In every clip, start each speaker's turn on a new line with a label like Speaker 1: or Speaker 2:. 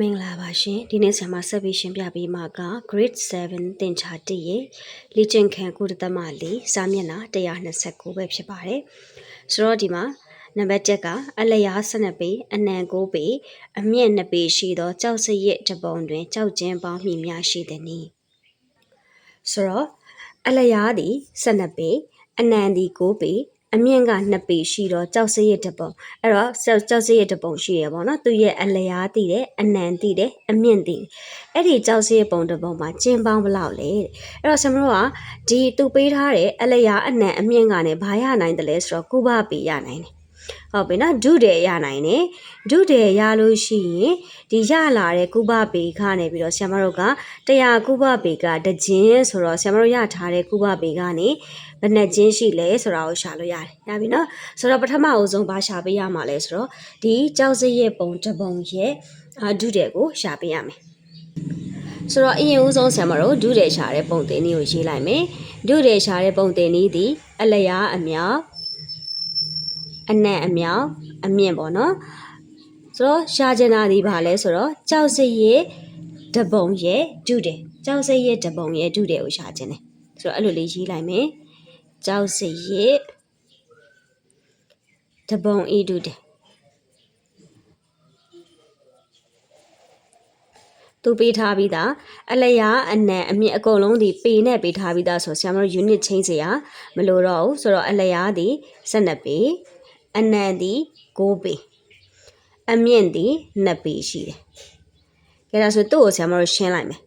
Speaker 1: မင်္ဂလာပါရှင်ဒီနေ့ဆရာမဆက်ပြီးရှင်းပြပေးမှာက grade 7သင်ချာ1ရဲ့လေ့ကျင့်ခန်းကုသသမ4စာမျက်နှာ129ပဲဖြစ်ပါတယ်ဆိုတော့ဒီမှာနံပါတ်1ကအလျား12ပေအနံ9ပေအမြင့်2ပေရှိသောကြောက်စရစ်တပုံတွင်ကြောက်ကျင်းပေါင်းမြည်များရှိသည်နီဆိုတော့အလျားသည်12ပေအနံသည်9ပေ အမြင့်က2ပေရှိတော့ကြောက်စရစ်တပုံအဲ့တော့ကြောက်ကြောက်စရစ်တပုံရှိရပေါ့နော်သူရဲ့အလျားတည်တယ်အနံတည်တယ်အမြင့်တည်တယ်အဲ့ဒီကြောက်စရစ်ပုံတပုံမှာကျင်းပေါင်းဘယ်လောက်လဲတဲ့အဲ့တော့ဆမတို့ကဒီသူပေးထားတဲ့အလျားအနံအမြင့်ကလည်းဘာရနိုင်တယ်လဲဆိုတော့ကုဘပေရနိုင်တယ်ဟုတ်ပြီနော်ဒုတယ်ရနိုင်တယ်ဒုတယ်ရလို့ရှိရင်ဒီရလာတဲ့ကုဘပေကနေပြီးတော့ဆရာမတို့ကတရားကုဘပေကတကြင်းဆိုတော့ဆရာမတို့ရထားတဲ့ကုဘပေကနေ ဘယ်နှကျင်းရှိလဲဆိုတာကိုရှာလို့ရတယ်။ရပြီနော်။ဆိုတော့ပထမအဦးဆုံးဘာရှာပေးရမှာလဲဆိုတော့ဒီကြောက်စရဲ့ပုံတစ်ပုံရဲ့အဒုတဲ့ကိုရှာပေးရမယ်။ဆိုတော့အရင်ဦးဆုံးဆရာမတို့ဒုတဲ့ရှာတဲ့ပုံတင်နည်းကိုရေးလိုက်မယ်။ဒုတဲ့ရှာတဲ့ပုံတင်နည်းသည်အလျားအမြောက်အနံ့အမြောက်အမြင့်ပေါ့နော်။ဆိုတော့ရှာကျင်တာဒီဘာလဲဆိုတော့ကြောက်စရဲ့တပုံရဲ့ဒုတဲ့ကြောက်စရဲ့တပုံရဲ့ဒုတဲ့ကိုရှာကျင်တယ်။ဆိုတော့အဲ့လိုလေးရေးလိုက်မယ်။ ကြောက်စရစ်တပုံဤတုတဲ့သူပေးထားပြီးသားအလျာအနံအမြင့်အကုန်လုံးဒီပေနဲ့ပေးထားပြီးသားဆိုဆရာမတို့ unit ချင်းစရာမလိုတော့ဘူးဆိုတော့အလျာဒီ12ပေအနံဒီ9ပေအမြင့်ဒီ2ပေရှိတယ်။ကြဒါဆိုသူ့ကိုဆရာမတို့ရှင်းလိုက်မယ်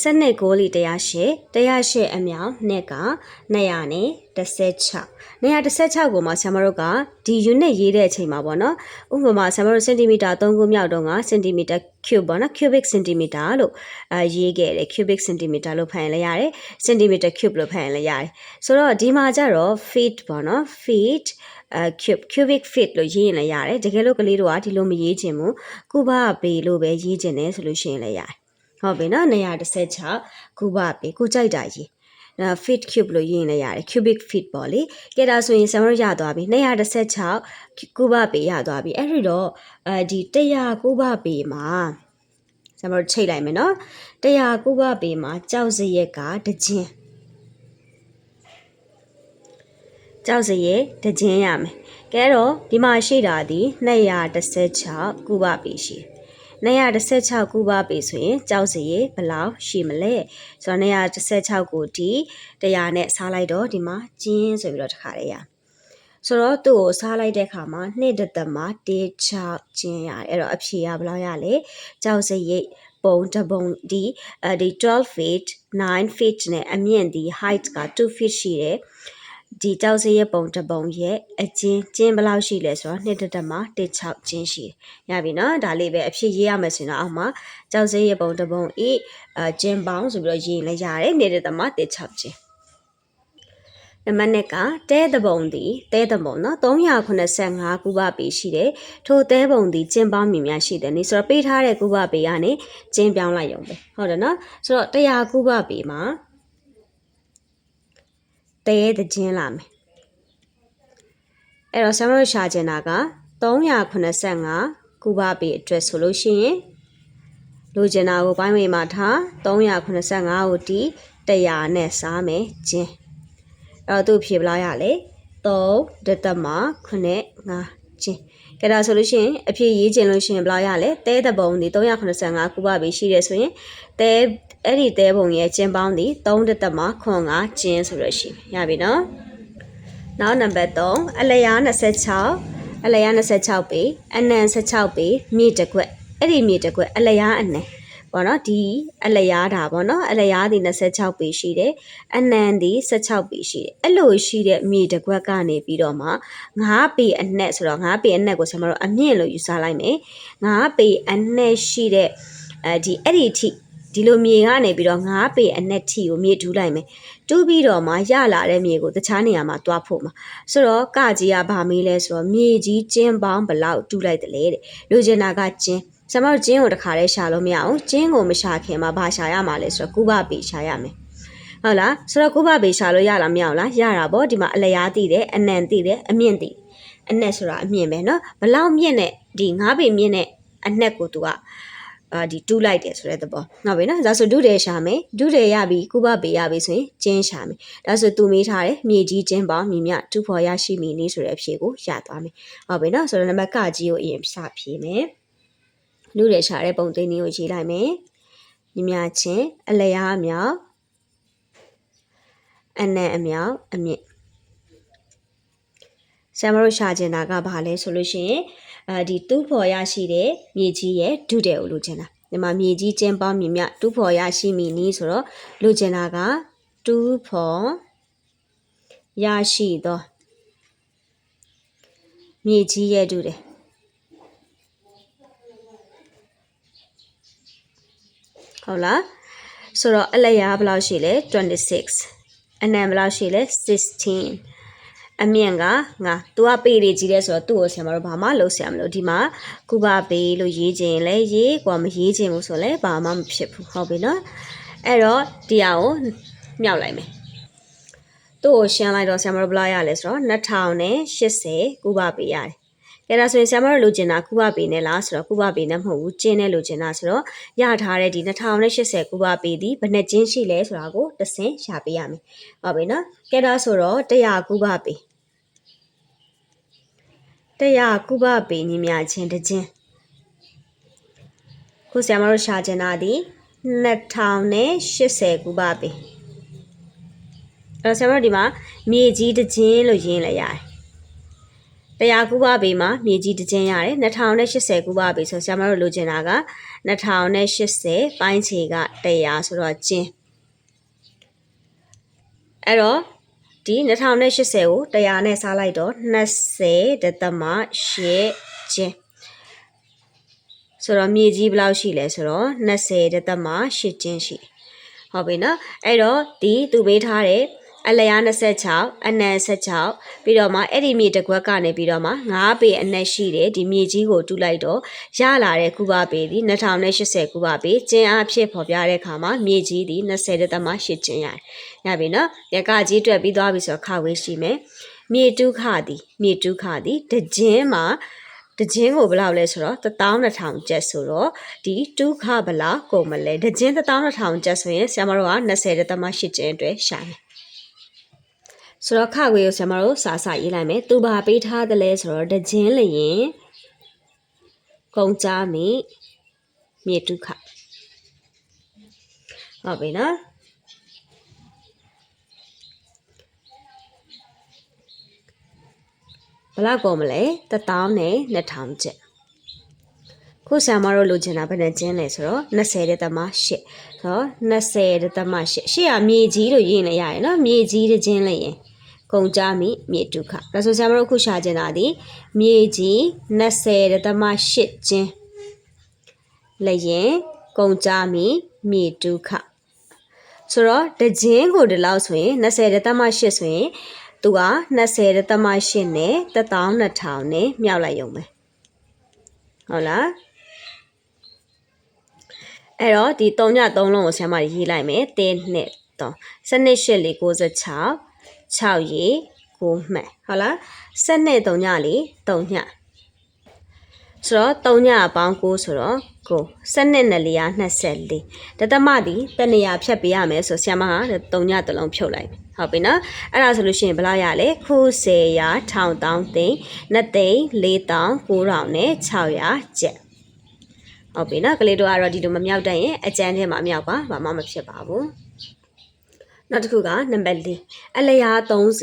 Speaker 1: စနစ်ကိုလီ108 108အမြောက်နှစ်က216 216ကိုမှဆရာမတို့ကဒီ unit ရေးတဲ့အချိန်မှာပေါ့နော်ဥပမာဆရာမတို့စင်တီမီတာ3ခုမြောက်တော့ကစင်တီမီတာ cube ပေါ့နော် cubic centimeter လို့အဲရေးခဲ့တယ် cubic centimeter လို့ဖတ်ရင်လည်းရတယ် centimeter cube လို့ဖတ်ရင်လည်းရတယ်ဆိုတော့ဒီမှာကျတော့ feet ပေါ့နော် feet အဲ cube cubic feet လို့ရေးရင်လည်းရတယ်တကယ်လို့ကလေးတို့ကဒီလိုမရေးချင်ဘူးကုဘပေလို့ပဲရေးချင်တယ်ဆိုလို့ရှိရင်လည်းရတယ် ဟုတ်ပြီနော်216ကုဘပေကိုကြိုက်တာကြီးအဲ feet cube လို့ရေးရင်လည်းရတယ် cubic feet ပေါ့လေကဲဒါဆိုရင်ဆမ်မရရသွားပြီ216ကုဘပေရသွားပြီအဲ့ဒီတော့အဲဒီ100ကုဘပေမှာဆမ်မရချိတ်လိုက်မယ်နော်100ကုဘပေမှာကြောက်စရက်ကတကြင်းကြောက်စရက်တကြင်းရမယ်ကဲတော့ဒီမှာရှိတာဒီ216ကုဘပေရှိတယ် 216ခုပါပြီဆိုရင်ကြောက်စရေဘလောက်ရှိမလဲဆိုတော့216ကိုဒီ100နဲ့စားလိုက်တော့ဒီမှာကျင်းဆိုပြီးတော့တခါတည်းရဆိုတော့သူ့ကိုစားလိုက်တဲ့ခါမှာ2တသမ16ကျင်းရတယ်အဲ့တော့အဖြေကဘယ်လောက်ရလဲကြောက်စရိတ်ပုံတပုံဒီအဲဒီ12 feet 9 feet နဲ့အမြင့်ဒီ height က2 feet ရှိတယ် ဒီကြောက်စရဲ့ပုံတပုံရဲ့အကျင်းကျင်းဘယ်လောက်ရှိလဲဆိုတော့နှစ်တက်မှာ16ကျင်းရှိရပြီနော်ဒါလေးပဲအဖြစ်ရေးရမယ်ဆိုတော့အောက်မှာကြောက်စရဲ့ပုံတပုံဤအကျင်းပေါင်းဆိုပြီးတော့ရေးလည်းရတယ်နှစ်တက်မှာ16ကျင်းနံပါတ်1ကတဲတပုံသည်တဲတပုံနော်385ကုဘပေရှိတယ်ထိုတဲပုံသည်ကျင်းပေါင်းမြင်များရှိတယ်နေဆိုတော့ပေးထားတဲ့ကုဘပေကနေကျင်းပြောင်းလိုက်ရုံပဲဟုတ်တယ်နော်ဆိုတော့100ကုဘပေမှာ တရေတခြင်းလာမယ်အဲ့တော့ဆရာမတို့ရှာချင်တာက385ကုဘပေအတွက်ဆိုလို့ရှိရင်လိုချင်တာကိုပိုင်းဝေမှာထား385ကိုတီ100နဲ့စားမယ်ကျင်းအဲ့တော့သူ့ဖြေဘလားရလဲ3ဒသမ9 5ကျင်းကြဒါဆိုလို့ရှိရင်အဖြစ်ရေးချင်လို့ရှိရင်ဘယ်လောက်ရလဲတဲတပုံဒီ385ခုပါပဲရှိတယ်ဆိုရင်တဲ အဲ့ဒီတဲပုံရဲ့ကျင်းပေါင်းဒီ3တသက်မှာခွန်5ကျင်းဆိုရရှိရပြီနော်နောက်နံပါတ်3အလျား26အလျား26ပေအနံ16ပေမြေတစ်ခွက်အဲ့ဒီမြေတစ်ခွက်အလျားအနံပေါ့နော်ဒီအလျားတာပေါ့နော်အလျားဒီ26ပေရှိတယ်အနံဒီ16ပေရှိတယ်အဲ့လိုရှိတဲ့မြေတစ်ခွက်ကနေပြီးတော့မှ9ပေအနက်ဆိုတော့9ပေအနက်ကိုကျွန်တော်တို့အမြင့်လို့ယူဆလိုက်မယ်9ပေအနက်ရှိတဲ့အဲဒီအဲ့ဒီထိ ဒီလိုမြေကနေပြီးတော့9ပေအနက်ထိကိုမြေတူးလိုက်မယ်တူးပြီးတော့မှရလာတဲ့မြေကိုတခြားနေရာမှာတွားဖို့မှာဆိုတော့ကကြီးကဘာမေးလဲဆိုတော့မြေကြီးကျင်းပေါင်းဘလောက်တူးလိုက်တယ်လေတဲ့လူကျင်နာကကျင်းဆမတို့ကျင်းကိုတခါတည်းရှာလို့မရအောင်ကျင်းကိုမရှာခင်မှာဘာရှာရမှာလဲဆိုတော့ကုဘပေရှာရမယ်ဟုတ်လားဆိုတော့ကုဘပေရှာလို့ရလားမရအောင်လားရတာပေါ့ဒီမှာအလျားတည်တယ်အနံတည်တယ်အမြင့်တည်အနက်ဆိုတာအမြင့်ပဲเนาะဘလောက်မြင့်နဲ့ဒီ9ပေမြင့်နဲ့ အနှက်ကိုသူက အာဒီတူးလိုက်တယ်ဆိုတဲ့သဘောဟုတ်ပြီနော်ဒါဆိုဒုတယ်ရှာမယ်ဒုတယ်ရပြီကုဘပေရပြီဆိုရင်ကျင်းရှာမယ်ဒါဆိုသူမေးထားတယ်မြေကြီးကျင်းပေါင်းမြမြတူဖော်ရရှိမီနည်းဆိုတဲ့အဖြေကိုရသွားမယ်ဟုတ်ပြီနော်ဆိုတော့နံပါတ်ကကြီးကိုအရင်စဖြေမယ်ဒုတယ်ရှာတဲ့ပုံသိန်းလေးကိုရေးလိုက်မယ်မြမြချင်းအလျားအမြောက်အနံ့အမြောက်အမြင့်ဆရာမတို့ရှာကျင်တာကဘာလဲဆိုလို့ရှိရင် အဲဒီတူးဖော်ရရှိတဲ့မြေကြီးရဲ့ဒုတယ်ကိုလိုချင်တာဒီမှာမြေကြီးကျင်းပေါင်းမြမြတူးဖော်ရရှိမီနည်းဆိုတော့လိုချင်တာကတူးဖော်ရရှိသောမြေကြီးရဲ့ဒုတယ်ဟုတ်လားဆိုတော့အလျားဘယ်လောက်ရှိလဲ26အနံဘယ်လောက်ရှိလဲ16 အမြင့်ကငါ तू ကပေတွေကြီးတယ်ဆိုတော့သူ့ကိုဆရာမတို့ဘာမှလုပ်ဆရာမလို့ဒီမှာကုကပေလို့ရေးခြင်းလဲရေးကွာမရေးခြင်းဘူးဆိုလဲဘာမှမဖြစ်ဘူးဟုတ်ပြီနော်အဲ့တော့တရားကိုမြောက်လိုက်မယ်သူ့ကိုရှင်းလိုက်တော့ဆရာမတို့ဘယ်လောက်ရလဲဆိုတော့2080ကုကပေရတယ်ကဲဒါဆိုရင်ဆရာမတို့လိုချင်တာကုဘပေနဲ့လားဆိုတော့ကုဘပေနဲ့မဟုတ်ဘူးကျင်းနဲ့လိုချင်တာဆိုတော့ရထားတဲ့ဒီ2080ကုဘပေဒီဘယ်နှကျင်းရှိလဲဆိုတာကိုတစ်ဆင့်ရှာပေးရမယ်။ဟုတ်ပြီနော်။ကဲဒါဆိုတော့100ကုဘပေ 100ကုဘပေညီမြချင်းတစ်ချင်းခုဆရာမတို့ရှာချင်တာဒီ2080ကုဘပေအဲ့တော့ဆရာမတို့ဒီမှာမြေကြီးတစ်ချင်းလို့ရင်းလိုက်ရတယ်တရားကူပါပေမှာမြေကြီးတစ်ကျင်းရတယ်2080ကူပါပေဆိုဆရာမတို့လိုချင်တာက2080ပိုင်းခြေက100ဆိုတော့ကျင်းအဲ့တော့ ဒီ2080ကို100နဲ့စားလိုက်တော့20ဒသမ8ကျင်းဆိုတော့မြေကြီးဘယ်လောက်ရှိလဲဆိုတော့20ဒသမ8ကျင်းရှိဟုတ်ပြီနော်အဲ့တော့ဒီသူပေးထားတဲ့ အလျား26အနံ16ပြီးတော့မှအဲ့ဒီမြေတစ်ခွက်ကနေပြီးတော့မှ9ပေအနက်ရှိတဲ့ဒီမြေကြီးကိုတူးလိုက်တော့ရလာတဲ့ကုဘပေဒီ2080ကုဘပေကျင်းအားဖြင့်ဖော်ပြတဲ့အခါမှာမြေကြီးဒီ20.8ကျင်းရတယ်။ရပြီနော်။ရကကြီးတွက်ပြီးသွားပြီဆိုတော့ခါဝေးရှိမယ်။မြေတူးခသည်မြေတူးခသည်တကြင်းမှာတကြင်းကိုဘယ်လောက်လဲဆိုတော့12000ကျပ်ဆိုတော့ဒီတူးခဘလောက်ကုန်မလဲတကြင်း12000ကျပ်ဆိုရင်ဆရာမတို့က20.8ကျင်းအတွက်ရှာမယ် ဆိုတော့ခခွေကိုဆရာမတို့စာစာရေးလိုက်မယ်သူဘာပေးထားတယ်လဲဆိုတော့တကြင်းလျင်ကုံကြမိမြေတုခဟုတ်ပြီနော်ဘလောက်ကုန်မလဲ1000နဲ့2000ကျပ်ခုဆရာမတို့လိုချင်တာဘယ်နဲ့ကျင်းလဲဆိုတော့20တဲ့သမ8ဆိုတော့20တဲ့သမ8ရှေ့ကမြေကြီးလို့ရေးနေရရနော်မြေကြီးတဲ့ကျင်းလိုက်ရင် ကုန်ကြမိမြေဒုက္ခဒါဆိုဆရာမတို့ခုရှာကျင်တာဒီမြေကြီး20.8ကျင်းလျင်ကုန်ကြမိမြေဒုက္ခဆိုတော့တကျင်းကိုဒီလောက်ဆိုရင်20.8ဆိုရင်သူက20.8နဲ့12000နဲ့မြောက်လိုက်ရုံပဲဟုတ်လားအဲ့တော့ဒီ3ည3လုံးကိုဆရာမရေးလိုက်မယ်1နှစ်3စနစ်8လေး96 6ရေ9မှတ်ဟုတ်လားဆက်နဲ့3ညလေး3ညဆိုတော့3ညအပေါင်း9ဆိုတော့ကိုဆက်နဲ့နဲ့လေးက24တသမဒီတနေရာဖြတ်ပေးရမယ်ဆိုဆရာမက3ညတလုံးဖြုတ်လိုက်ဟုတ်ပြီနော်အဲ့ဒါဆိုလို့ရှိရင်ဘယ်လောက်ရလဲခု10ရာ1000တောင်းသိန်း2သိန်း4000 9000နဲ့600ကျပ်ဟုတ်ပြီနော်ကလေးတို့ကတော့ဒီလိုမမြောက်တတ်ရင်အကျန်းထဲမှာမြောက်ပါဘာမှမဖြစ်ပါဘူး နောက်တစ်ခုကနံပါတ်၄အလျား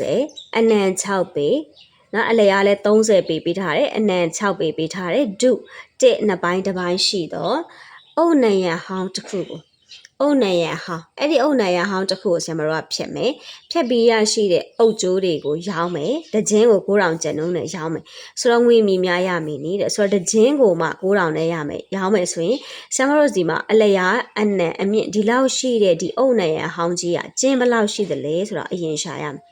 Speaker 1: 30အနံ6ပေနော်အလျားလဲ30ပေပေးထားတယ်အနံ6ပေပေးထားတယ်ဒုတစ်နှစ်ပိုင်းတစ်ပိုင်းရှိတော့အုတ်နံရဟောင်းတစ်ခုကို အုတ်နံရဟောင်းအဲ့ဒီအုတ်နံရဟောင်းတစ်ခုကိုဆရာမတို့ကဖြတ်မယ်ဖြတ်ပြီးရရှိတဲ့အုတ်ကျိုးတွေကိုရောင်းမယ်တကြင်းကို9000ကျန်နှုန်းနဲ့ရောင်းမယ်ဆိုတော့ငွေမီများရမည်နီးတဲ့ဆိုတော့တကြင်းကိုမှ9000နဲ့ရမယ်ရောင်းမယ်ဆိုရင်ဆရာမတို့ဒီမှာအလျားအနံအမြင့်ဒီလောက်ရှိတဲ့ဒီအုတ်နံရဟောင်းကြီးကကျင်းဘယ်လောက်ရှိသလဲဆိုတော့အရင်ရှာရမယ်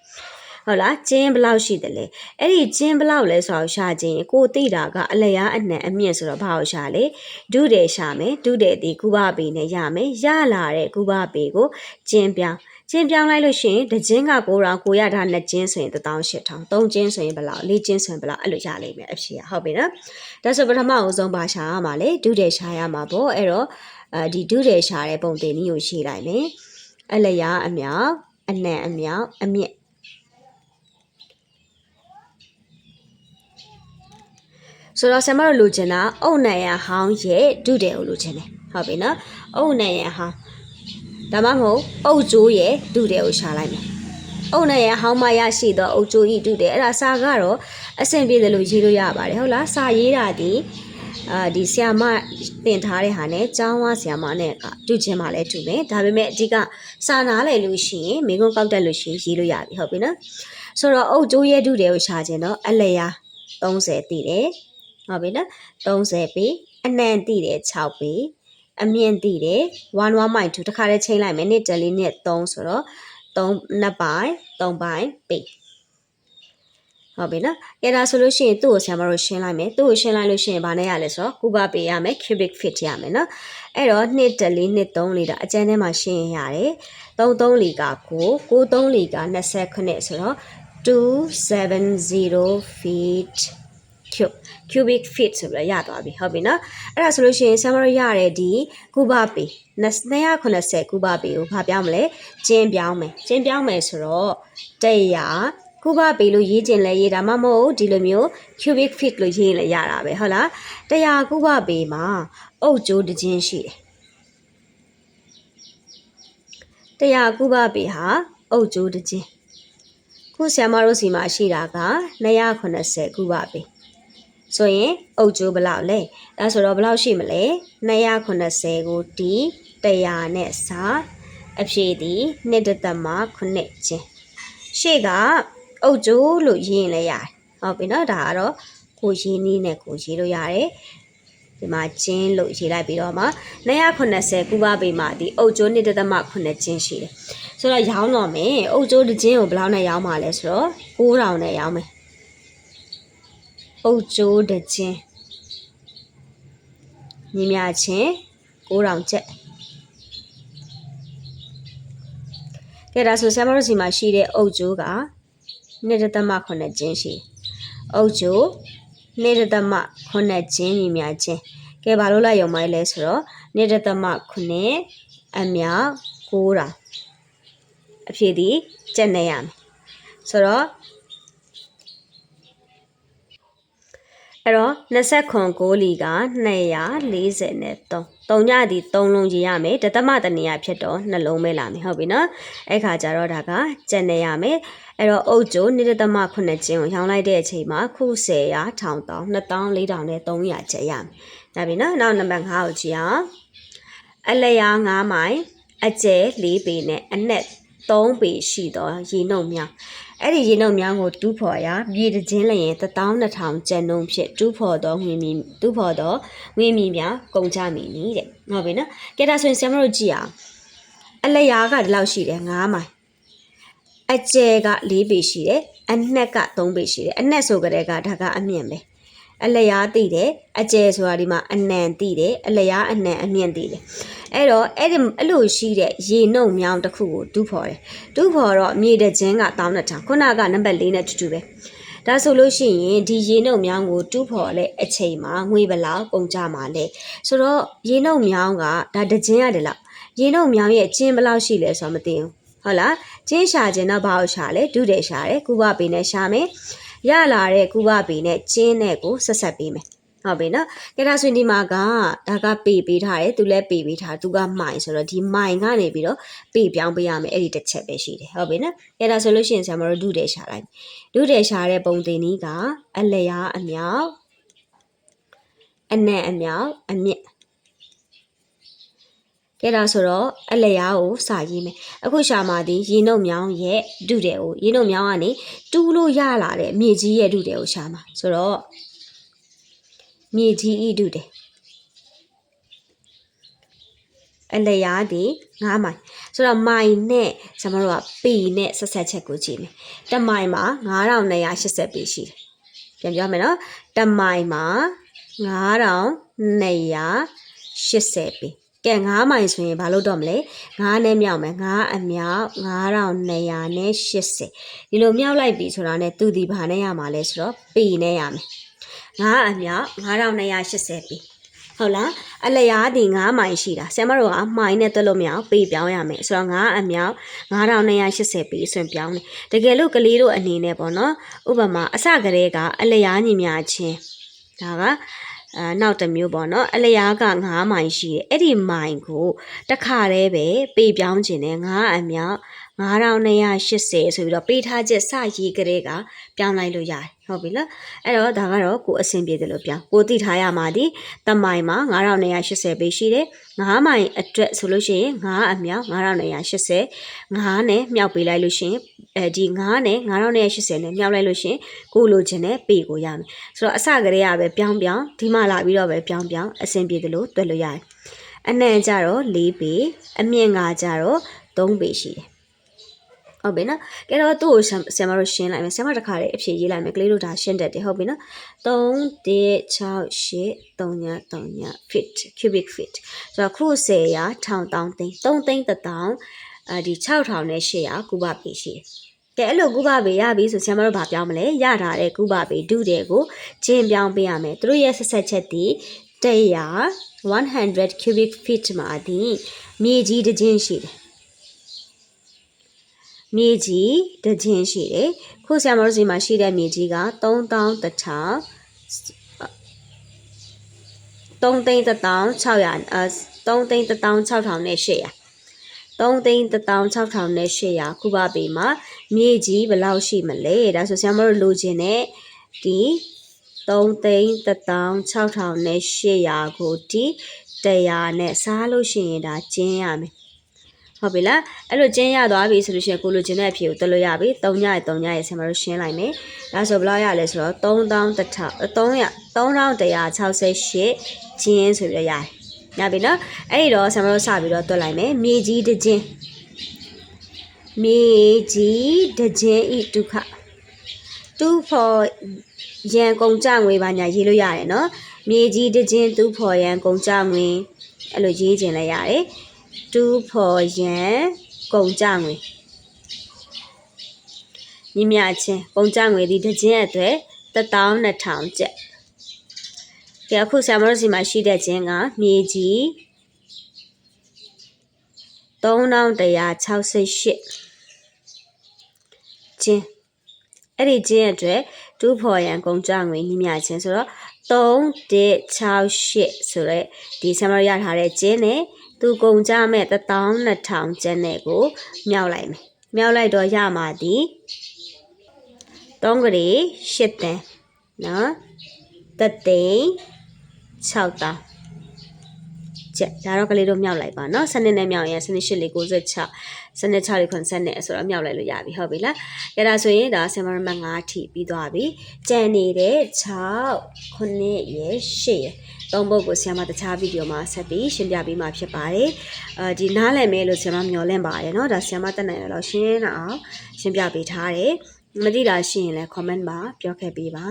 Speaker 1: ဟုတ်လားကျင်းဘလောက်ရှိတယ်လဲအဲ့ဒီကျင်းဘလောက်လဲဆိုတော့ရှာခြင်းကိုသိတာကအလျားအနှံအမြင့်ဆိုတော့ဘာကိုရှာလဲဒုတယ်ရှာမယ်ဒုတယ်ဒီကုဘပေနဲ့ရမယ်ရလာတဲ့ကုဘပေကိုကျင်းပြောင်းကျင်းပြောင်းလိုက်လို့ရှိရင်တစ်ချင်းက9000ကိုရတာနှစ်ချင်းဆိုရင်18000သုံးချင်းဆိုရင်ဘယ်လောက်လေးချင်းဆိုရင်ဘယ်လောက်အဲ့လိုရလိမ့်မယ်အဖြေဟုတ်ပြီနော်ဒါဆိုပထမအဆုံးဘာရှာရမှာလဲဒုတယ်ရှာရမှာပေါ့အဲ့တော့အဲဒီဒုတယ်ရှာတဲ့ပုံတင်နည်းကိုရှင်းလိုက်မယ်အလျာအမြောက်အနံ့အမြောက်အမြင့် ဆိုတော့ဆရာမတို့လိုချင်တာအုတ်နံရဟောင်းရဲ့ဒုတယ်ကိုလိုချင်တယ်ဟုတ်ပြီနော်အုတ်နံရဟောင်းဒါမှမဟုတ်အုတ်ကျိုးရဲ့ဒုတယ်ကိုရှာလိုက်မယ်အုတ်နံရဟောင်းမှရရှိသောအုတ်ကျိုးဤဒုတယ်အဲ့ဒါစာကတော့အဆင်ပြေတယ်လို့ရေးလို့ရပါတယ်ဟုတ်လားစာရေးတာဒီအာဒီဆီယာမတင်ထားတဲ့ဟာနဲ့ကျောင်းဝဆီယာမနဲ့ကတူချင်းမှလည်းတူမယ်ဒါပေမဲ့အဓိကစာနားလည်လို့ရှိရင်မိကုန်းကောက်တက်လို့ရှိရင်ရေးလို့ရပြီဟုတ်ပြီနော်ဆိုတော့အုတ်ကျိုးရဲ့ဒုတယ်ကိုရှာခြင်းတော့အလျာ30တည်တယ် ဟုတ်ပြီနော်30ပြီအနံတည်တယ်6ပြီအမြင့်တည်တယ်1 1 2တခါတည်းချိန်လိုက်မယ်နှစ်တလေးနဲ့3ဆိုတော့3နှစ်ပိုင်း3ပိုင်းပြီဟုတ်ပြီနော်။အဲဒါဆိုလို့ရှိရင်သူ့ကိုဆရာမတို့ရှင်းလိုက်မယ်။သူ့ကိုရှင်းလိုက်လို့ရှိရင်ဘာနဲ့ရလဲဆိုတော့ကုဘပေးရမယ် cubic feet ရမယ်နော်။အဲ့တော့2တလေး2 3လီတာအကျန်းထဲမှာရှင်းရင်ရတယ်။3 3လီက9 9 3လီက29ဆိုတော့270 feet cube cubic feet ဆိုပြီးရသွားပြီဟုတ်ပြီနော်။အဲ့ဒါဆိုလို့ရှိရင်ဆရာမတို့ရတဲ့ဒီကုဘပေး280ကုဘပေးကိုဘာပြောင်းမလဲ။ကျင်းပြောင်းမယ်။ကျင်းပြောင်းမယ်ဆိုတော့100ကုဘပေးလို့ရေးကျင်လဲရေးတာမှမဟုတ်ဒီလိုမျိုး cubic feet လို့ရေးရင်လည်းရတာပဲဟုတ်လားတရားကုဘပေးမှာအုတ်ကျိုးတစ်ချင်းရှိတယ်တရားကုဘပေးဟာအုတ်ကျိုးတစ်ချင်းခုဆ iam မတို့စီမှာရှိတာက280ကုဘပေး ဆိုရင်အုတ်ကျိုးဘယ်လောက်လဲဒါဆိုတော့ဘယ်လောက်ရှိမလဲ280ကိုဒီ100နဲ့စာအဖြေဒီ1.9ချင်းရှေ့ကအုတ်ကျိုးလို့ရေးရင်လည်းရတယ်ဟုတ်ပြီနော်ဒါကတော့ကိုရေးနည်းနဲ့ကိုရေးလို့ရတယ်ဒီမှာကျင်းလို့ရေးလိုက်ပြီးတော့မှ280ကုဘပေမှာဒီအုတ်ကျိုး1.8ကျင်းရှိတယ်ဆိုတော့ရောင်းတော့မယ်အုတ်ကျိုးတစ်ကျင်းကိုဘယ်လောက်နဲ့ရောင်းမှာလဲဆိုတော့9000နဲ့ရောင်းမယ် အုတ်ကျိုးတစ်ကျင်းညီမြချင်း9000ကျပ်ကဲဒါဆိုဆရာမတို့စီမှာရှိတဲ့အုတ်ကျိုးက2.8ကျင်းရှိအုတ်ကျိုး2.8ကျင်းညီများချင်းကဲဘာလို့လိုက်ရုံမိုင်းလဲဆိုတော့2.8အမြောက်9တာအဖြစ်ဒီကျက်နေရမယ်ဆိုတော့ အဲ့တော့20ခွန်6လီက240နဲ့3 3ညဒီ3လုံးကြီးရမယ်တသမတနေရဖြစ်တော့နှလုံးပဲလာမယ်ဟုတ်ပြီနော်အဲ့ခါကျတော့ဒါကကျက်နေရမယ်အဲ့တော့အုတ်ကျိုး1.8ကျင်းကိုရောင်းလိုက်တဲ့အချိန်မှာခု10ရာ1000တောင်း2400နဲ့300ကျက်ရမယ်ဒါပြီနော်နောက်နံပါတ်5ကိုကြည့်အောင်အလျာ9မိုင်အကျဲ4ပေနဲ့အနက်3ပေရှိသောရေနှုတ်များ အဲ့ဒီရေနှုတ်များကိုတူးဖော်ရာမြေတခြင်းလျင်12000ကျန်နှုန်းဖြင့်တူးဖော်သောငွေမီတူးဖော်သောငွေမီများကုန်ကြမည်နီတဲ့ဟုတ်ပြီနော်ကဲဒါဆိုရင်ဆရာမတို့ကြည့်အောင်အလျာကဒီလောက်ရှိတယ်9မိုင်အကျဲက4ပေရှိတယ်အနက်က3ပေရှိတယ်အနက်ဆိုကြတဲ့ကဒါကအမြင့်ပဲ အလျားသိတယ်အကျဲဆိုတာဒီမှာအနံသိတယ်အလျားအနံအမြင့်သိတယ်အဲ့တော့အဲ့ဒီအဲ့လိုရှိတဲ့ရေနှုတ်မြောင်းတစ်ခုကိုတူးဖော်တယ်တူးဖော်တော့မြေတခြင်းက1200ခုနကနံပါတ်၄နဲ့တူတူပဲဒါဆိုလို့ရှိရင်ဒီရေနှုတ်မြောင်းကိုတူးဖော်လဲအချိန်မှာငွေဘလောက်ကုန်ကြမှာလဲဆိုတော့ရေနှုတ်မြောင်းကဒါတခြင်းရတယ်လားရေနှုတ်မြောင်းရဲ့ကျင်းဘလောက်ရှိလဲဆိုတော့မသိဘူးဟုတ်လားကျင်းရှာခြင်းတော့ဘာလို့ရှာလဲဒုတယ်ရှာတယ်ကုဘပေနဲ့ရှာမယ် ရလာတဲ့ကုဘပေနဲ့ကျင်းနဲ့ကိုဆက်ဆက်ပေးမယ်ဟုတ်ပြီနော်ကဲဒါဆိုရင်ဒီမှာကဒါကပေပေးထားတယ်သူလည်းပေပေးထားသူကမိုင်ဆိုတော့ဒီမိုင်ကနေပြီးတော့ပေပြောင်းပေးရမယ်အဲ့ဒီတစ်ချက်ပဲရှိတယ်ဟုတ်ပြီနော်ကဲဒါဆိုလို့ရှိရင်ဆရာမတို့ဒုတယ်ရှာလိုက်ဒုတယ်ရှာတဲ့ပုံတင်နည်းကအလျားအမြောက်အနံ့အမြောက်အမြင့် ကဲဒါဆိုတော့အလျားကိုစာရေးမယ်အခုရှာမှာဒီရေနှုတ်မြောင်းရဲ့ဒုတယ်ကိုရေနှုတ်မြောင်းကနေတူးလို့ရလာတဲ့မြေကြီးရဲ့ဒုတယ်ကိုရှာမှာဆိုတော့မြေကြီးဤတုတယ်အလျားဒီ9မိုင်ဆိုတော့မိုင်နဲ့ကျွန်တော်တို့ကပေနဲ့ဆက်ဆက်ချက်ကိုကြည့်မယ်တမိုင်မှာ9280ပေရှိတယ်ပြန်ပြောမယ်နော်တမိုင်မှာ9280ပေ ကဲ9မိုင်ဆိုရင်ဘာလို့တော့မလဲ9နဲ့မြောက်မယ်9အမြောက်9280ဒီလိုမြောက်လိုက်ပြီဆိုတာနဲ့သူဒီဘာနဲ့ရမှာလဲဆိုတော့ပေနဲ့ရမယ်9အမြောက်9280ပေဟုတ်လားအလျားဒီ9မိုင်ရှိတာဆရာမတို့ကမိုင်နဲ့တွက်လို့မရအောင်ပေပြောင်းရမယ်ဆိုတော့9အမြောက်9280ပေဆိုရင်ပြောင်းတယ်တကယ်လို့ကလေးတို့အနေနဲ့ပေါ့နော်ဥပမာအစကတည်းကအလျားညီမျှချင်းဒါက အာနောက်တစ်မျိုးပေါ့နော်အလျားက9မိုင်ရှိတယ်အဲ့ဒီမိုင်ကိုတစ်ခါတည်းပဲပေပြောင်းခြင်းနဲ့9အမြောက်9280ဆိုပြီးတော့ပေးထားချက်စရေးကလေးကပြောင်းလိုက်လို့ရတယ် ဟုတ်ပြီလားအဲ့တော့ဒါကတော့ကိုအဆင်ပြေတယ်လို့ပြောင်းကိုသိထားရမှာဒီတမိုင်မှာ9280ပေးရှိတယ်9မိုင်အတွက်ဆိုလို့ရှိရင်9အမြောက်9280 9နဲ့မြောက်ပေးလိုက်လို့ရှိရင်အဲဒီ9နဲ့9280နဲ့မြောက်လိုက်လို့ရှိရင်ကိုလိုချင်တဲ့ပေကိုရမယ်ဆိုတော့အစကတည်းကပဲပြောင်းပြောင်းဒီမှလာပြီးတော့ပဲပြောင်းပြောင်းအဆင်ပြေတယ်လို့တွက်လို့ရတယ်အနံ့ကြတော့၄ပေအမြင့်ကကြတော့3ပေရှိတယ် ဟုတ်ပြီနော်ကဲတော့သူ့ကိုဆရာမတို့ရှင်းလိုက်မယ်ဆရာမတစ်ခါလေးအဖြေရေးလိုက်မယ်ကလေးတို့ဒါရှင်းတတ်တယ်ဟုတ်ပြီနော်3 1 6 8 3 3 fit cubic fit ဆိုတော့ခု10ရာ1000တောင်းသိန်း3သိန်း1000အဲဒီ6000နဲ့800ကုဘပေရှိတယ်ကဲအဲ့လိုကုဘပေရပြီဆိုဆရာမတို့ဗာပြောင်းမလဲရတာတဲ့ကုဘပေဒုတဲ့ကိုကျင်းပြောင်းပေးရမယ်သူတို့ရဲ့ဆက်ဆက်ချက်ဒီ100 100 cubic feet မှာဒီမြေကြီးတစ်ချင်းရှိတယ် မြေကြီးတစ်ချင်းရှိတယ်ခုဆရာမတို့စီမှာရှိတဲ့မြေကြီးက3000 3သိန်း1600အဲ3သိန်း16000နဲ့800 3သိန်း16000နဲ့800ခုပါပေမှာမြေကြီးဘယ်လောက်ရှိမလဲဒါဆိုဆရာမတို့လိုချင်တဲ့ဒီ3သိန်း16000နဲ့800ကိုဒီ100နဲ့စားလို့ရှိရင်ဒါကျင်းရမယ် ဟုတ်ပြီလားအဲ့လိုကျင်းရသွားပြီဆိုလို့ရှိရင်ကိုလိုချင်တဲ့အဖြေကိုတက်လို့ရပြီ3ညရဲ့3ညရဲ့ဆင်မတို့ရှင်းလိုက်မယ်ဒါဆိုဘယ်လောက်ရလဲဆိုတော့3000 3168ကျင်းဆိုပြီးတော့ရတယ်ရပြီနော်အဲ့ဒီတော့ဆင်မတို့စပြီးတော့တွက်လိုက်မယ်မြေကြီးတစ်ကျင်းမြေကြီးတစ်ကျင်းဤဒုက္ခတူဖို့ရန်ကုန်ကြငွေပါညာရေးလို့ရတယ်နော်မြေကြီးတစ်ကျင်းတူဖို့ရန်ကုန်ကြငွေအဲ့လိုရေးခြင်းလည်းရတယ် တူဖို့ရန်ကုန်ကြငွေမြင့်မြတ်ချင်းကုန်ကြငွေဒီတစ်ကျင်းအတွက်12000ကျပ်ကဲအခုဆရာမတို့စီမှာရှိတဲ့ချင်းကမြေကြီး3168ချင်းအဲ့ဒီချင်းအတွက်ဒူးဖော်ရန်ကုန်ကြငွေညီမြချင်းဆိုတော့3168ဆိုတော့ဒီဆရာမတို့ရထားတဲ့ချင်းနဲ့ သူကုန်ကြမဲ့12000ကျပ်နဲ့ကိုမြောက်လိုက်မယ်မြောက်လိုက်တော့ရမှာဒီ3ကလေး8တန်းနော်တသိန်း6တောင်း ချက်ဒါတော့ကလေးတို့မြောက်လိုက်ပါနော်စနစ်နဲ့မြောက်ရင်စနစ်၈၄96စနစ်6လေး90နဲ့ဆိုတော့မြောက်လိုက်လို့ရပြီဟုတ်ပြီလားကြဒါဆိုရင်ဒါ7 number 5ထိပြီးသွားပြီကြံနေတဲ့6 9ရဲ့8ရဲ့သုံးပုတ်ကိုဆရာမတခြားဗီဒီယိုမှာဆက်ပြီးရှင်းပြပေးမှာဖြစ်ပါတယ်အဲဒီနားလည်မယ်လို့ဆရာမမျှော်လင့်ပါတယ်နော်ဒါဆရာမတက်နိုင်ရလို့ရှင်းရအောင်ရှင်းပြပေးထားတယ်မသိတာရှိရင်လည်း comment ပါပြောခဲ့ပေးပါ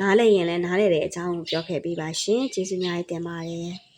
Speaker 1: နားလည်ရင်လည်းနားလည်တဲ့အကြောင်းကိုပြောခဲ့ပေးပါရှင်ကျေးဇူးများတင်ပါတယ်